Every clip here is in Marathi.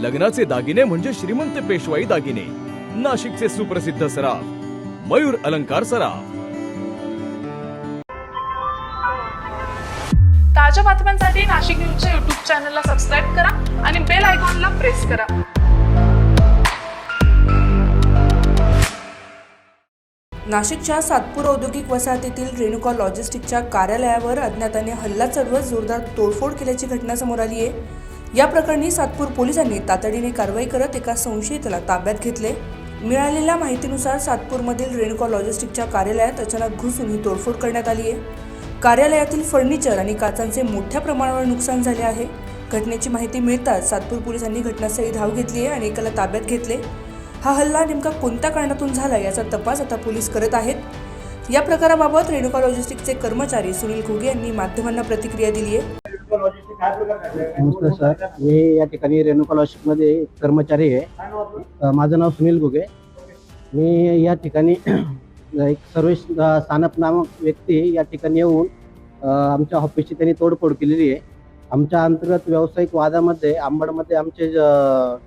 लग्नाचे दागिने म्हणजे श्रीमंत पेशवाई दागिने. नाशिकचे सुप्रसिद्ध सराफ मयूर अलंकार सराफ. ताज्या बातम्यांसाठी नाशिक न्यूजच्या युट्यूब चॅनलला सबस्क्राईब करा आणि बेल आयकॉनला प्रेस करा. नाशिकच्या सातपूर औद्योगिक वसाहतीतील रेणुका लॉजिस्टिकच्या कार्यालयावर अज्ञाताने हल्ला चढवत जोरदार तोडफोड केल्याची घटना समोर आली आहे. या प्रकरणी सातपूर पोलिसांनी तातडीने कारवाई करत एका संशयिताला ताब्यात घेतले. मिळालेल्या माहितीनुसार सातपूरमधील रेणुका लॉजिस्टिकच्या कार्यालयात अचानक घुसून ही तोडफोड करण्यात आली आहे. कार्यालयातील फर्निचर आणि काचांचे मोठ्या प्रमाणावर नुकसान झाले आहे. घटनेची माहिती मिळताच सातपूर पोलिसांनी घटनास्थळी धाव घेतली आहे आणि एकाला ताब्यात घेतले. हा हल्ला नेमका कोणत्या कारणातून झाला याचा तपास आता पोलीस करत आहेत. या प्रकाराबाबत रेणुका लॉजिस्टिकचे कर्मचारी सुनील घुगे यांनी माध्यमांना प्रतिक्रिया दिली आहे. नमस्कार सर. मी या ठिकाणी रेणुका लॉजिस्टिकमध्ये कर्मचारी आहे. माझं नाव सुनील गुगे मी या ठिकाणी एक सर्वेश सानप नामक व्यक्ती या ठिकाणी येऊन आमच्या ऑफिसची त्यांनी तोडफोड केलेली आहे. आमच्या अंतर्गत व्यावसायिक वादामध्ये आंबडमध्ये आमचे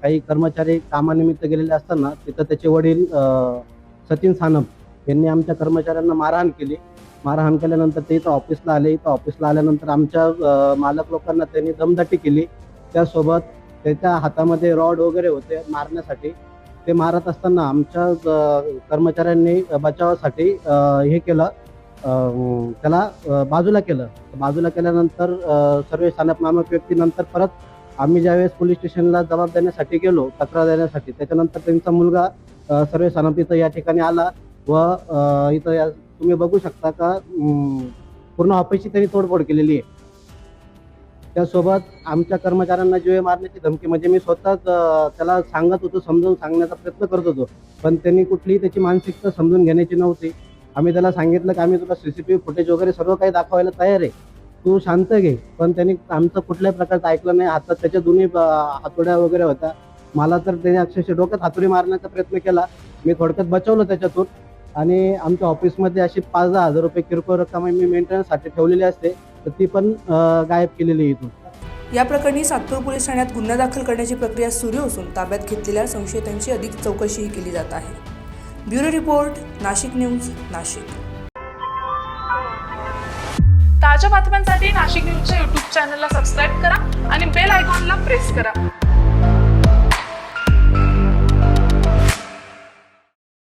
काही कर्मचारी कामानिमित्त गेलेले असताना तिथं त्याचे वडील सचिन सानप यांनी आमच्या कर्मचाऱ्यांना मारहाण केली. मारहाण केल्यानंतर ते इथं ऑफिसला आले. इथं ऑफिसला आल्यानंतर आमच्या मालक लोकांना त्यांनी दमदाटी केली. त्यासोबत त्याच्या हातामध्ये रॉड वगैरे होते मारण्यासाठी. ते मारत असताना आमच्या कर्मचाऱ्यांनी बचावासाठी हे केलं. त्याला बाजूला केलं. बाजूला केल्यानंतर सर्वे सर्व स्थानक नामक व्यक्ती नंतर परत आम्ही ज्यावेळेस पोलीस स्टेशनला जबाब देण्यासाठी गेलो तक्रार देण्यासाठी त्याच्यानंतर त्यांचा मुलगा सर्व स्थानक तिथं या ठिकाणी आला. व इथं या तुम्ही बघू शकता का पूर्ण ऑफिसची त्यांनी तोडफोड केलेली आहे. त्यासोबत आमच्या कर्मचाऱ्यांना जीवे मारण्याची धमकी म्हणजे मी स्वतःच त्याला सांगत होतो समजून सांगण्याचा प्रयत्न करत होतो. पण त्यांनी कुठलीही त्याची मानसिकता समजून घेण्याची नव्हती. आम्ही त्याला सांगितलं की आम्ही तुला सीसीटीव्ही फुटेज वगैरे सर्व काही दाखवायला तयार आहे. तू शांत घे. पण त्यांनी आमचं कुठल्याही प्रकारचं ऐकलं नाही. हातात त्याच्या दोन्ही हातोड्या वगैरे होत्या. मला तर त्याने अक्षरशः डोक्यात हातोडी मारण्याचा प्रयत्न केला. मी थोडक्यात बचवलं त्याच्यातून. आणि आमच्या ऑफिसमध्ये अशी पाच दहा हजार रुपये किरकोळ रक्कम मी मेंटेनन्ससाठी ठेवलेली असते तर ती पण गायब केलेली इथून. या प्रकरणी सातपूर पोलीस ठाण्यात गुन्हा दाखल करण्याची प्रक्रिया सुरू असून ताब्यात घेतलेल्या संशयितांची अधिक चौकशीही केली जात आहे. Bureau report Nashik news Nashik. ताज्या बातम्यांसाठी नाशिक न्यूजच्या यूट्यूब चॅनलला सबस्क्राईब करा आणि बेल आयकॉनला प्रेस करा.